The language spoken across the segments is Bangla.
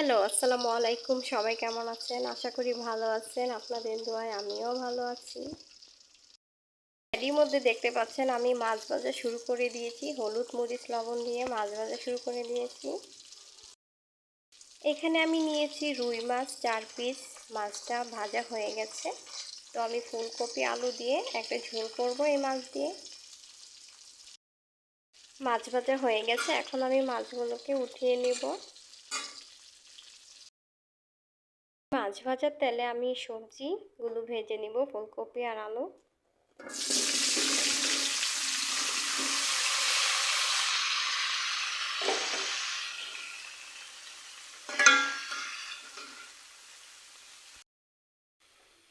হ্যালো, আসসালামু আলাইকুম। সবাই কেমন আছেন? আশা করি ভালো আছেন। আপনাদের দোয়ায় আমিও ভালো আছি। এরই মধ্যে দেখতে পাচ্ছেন, আমি মাছ ভাজা শুরু করে দিয়েছি। হলুদ, মরিচ, লবণ দিয়ে মাছ ভাজা শুরু করে দিয়েছি। এখানে আমি নিয়েছি রুই মাছ, চার পিস। মাছটা ভাজা হয়ে গেছে। তো আমি ফুলকপি, আলু দিয়ে একটা ঝোল করব এই মাছ দিয়ে। মাছ ভাজা হয়ে গেছে। এখন আমি মাছগুলোকে উঠিয়ে নেব। মাছ ভাজার তেলে আমি সবজিগুলো ভেজে নিব, ফুলকপি আর আলু।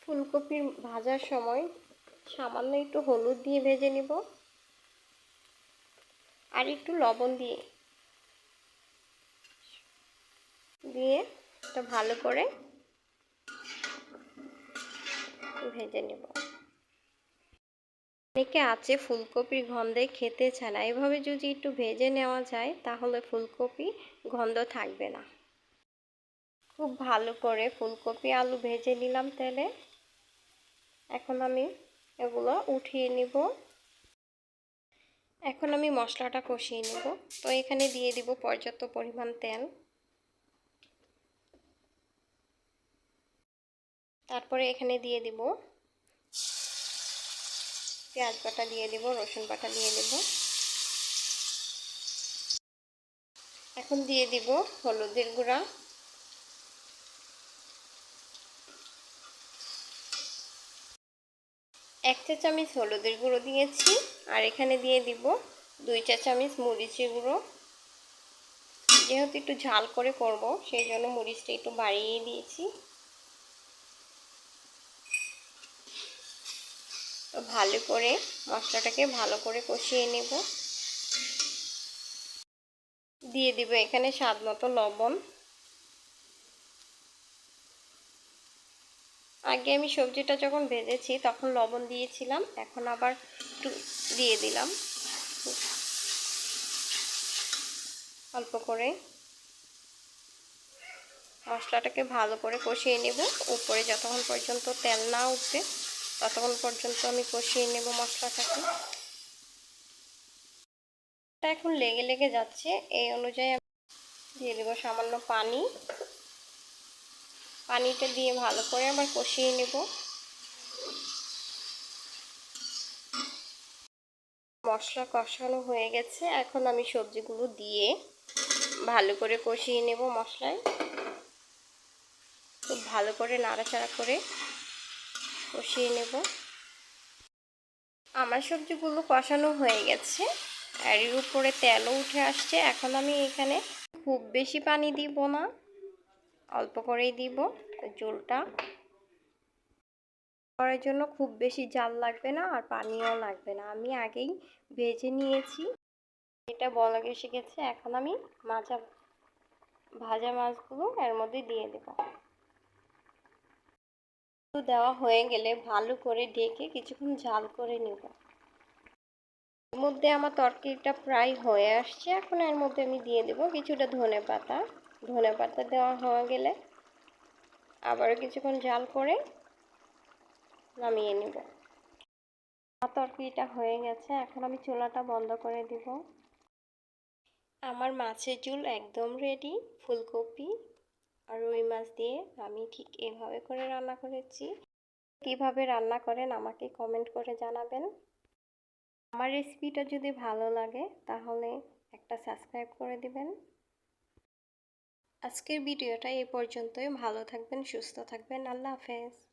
ফুলকপির ভাজার সময় সামান্য একটু হলুদ দিয়ে ভেজে নিব। আর একটু লবণ দিয়ে। দিয়ে এটা ভালো করে ভেজে নেব। অনেকে আছে ফুলকপির গন্ধে খেতে চায় না এভাবে যদি একটু ভেজে নেওয়া যায়, তাহলে ফুলকপি গন্ধ থাকবে না। খুব ভালো করে ফুলকপি আলু ভেজে নিলাম তেলে। এখন আমি এগুলো উঠিয়ে নিব। এখন আমি মশলাটা কষিয়ে নেব। তো এখানে দিয়ে দিব পর্যাপ্ত পরিমাণ তেল। তারপরে এখানে দিয়ে দিব পেঁয়াজ বাটা দিয়ে দিব, রসুন বাটা দিয়ে দিব। এখন দিয়ে দিব হলুদের গুঁড়া। এক চা চামচ হলুদের গুঁড়ো দিয়েছি, আর এখানে দিয়ে দিব দুই চা চামচ মরিচের গুঁড়ো। যেহেতু একটু ঝাল করে করব, সেই জন্য মরিচটা একটু বাড়িয়ে দিয়েছি। ভালো করে মশলাটাকে ভালো করে কষিয়ে নেব। দিয়ে দিব এখানে স্বাদ মতো লবণ। আগে আমি সবজিটা যখন ভেজেছি তখন লবণ দিয়েছিলাম, এখন আবার একটু দিয়ে দিলাম। অল্প করে মশলাটাকে ভালো করে কষিয়ে নেব। উপরে যতক্ষণ পর্যন্ত তেল না উঠবে ততক্ষণ পর্যন্ত আমি কষিয়ে নেব মশলাটাকে। এখন লেগে লেগে যাচ্ছে, এই অনুযায়ী আমি দিয়ে দেবো সামান্য পানি। পানিটা দিয়ে ভালো করে আবার কষিয়ে নেব। মশলা কষানো হয়ে গেছে, এখন আমি সবজিগুলো দিয়ে ভালো করে কষিয়ে নেব মশলায়। খুব ভালো করে নাড়াচাড়া করে কষিয়ে নেব। আমার সবজিগুলো কষানো হয়ে গেছে আর এর উপরে তেলও উঠে আসছে। এখন আমি এখানে খুব বেশি পানি দিব না, অল্প করেই দিব জলটা করার জন্য খুব বেশি জাল লাগবে না আর পানিও লাগবে না। আমি আগেই ভেজে নিয়েছি। এটা বলা গেছে এখন আমি মাজা, ভাজা মাছগুলো এর মধ্যে দিয়ে দেব। দেওয়া হয়ে গেলে ভালো করে ঢেকে কিছুক্ষণ ঝাল করে নেব। এর মধ্যে আমার তরকারিটা প্রায় হয়ে আসছে। এখন এর মধ্যে আমি দিয়ে দেব কিছুটা ধনে পাতা। ধনে পাতা দেওয়া হয়ে গেলে আবার কিছুক্ষণ জাল করে নামিয়ে নেব। আমার তরকারিটা হয়ে গেছে। এখন আমি চুলাটা বন্ধ করে দিব। আমার মাছের ঝুল একদম রেডি ফুলকপি আর রুই মাছ দিয়ে আমি ঠিক এভাবে করে রান্না করেছি। কীভাবে রান্না করেন আমাকে কমেন্ট করে জানাবেন। আমার রেসিপিটা যদি ভালো লাগে তাহলে একটা সাবস্ক্রাইব করে দিবেন। আজকের ভিডিওটা এ পর্যন্তই। ভালো থাকবেন, সুস্থ থাকবেন। আল্লাহ হাফেজ।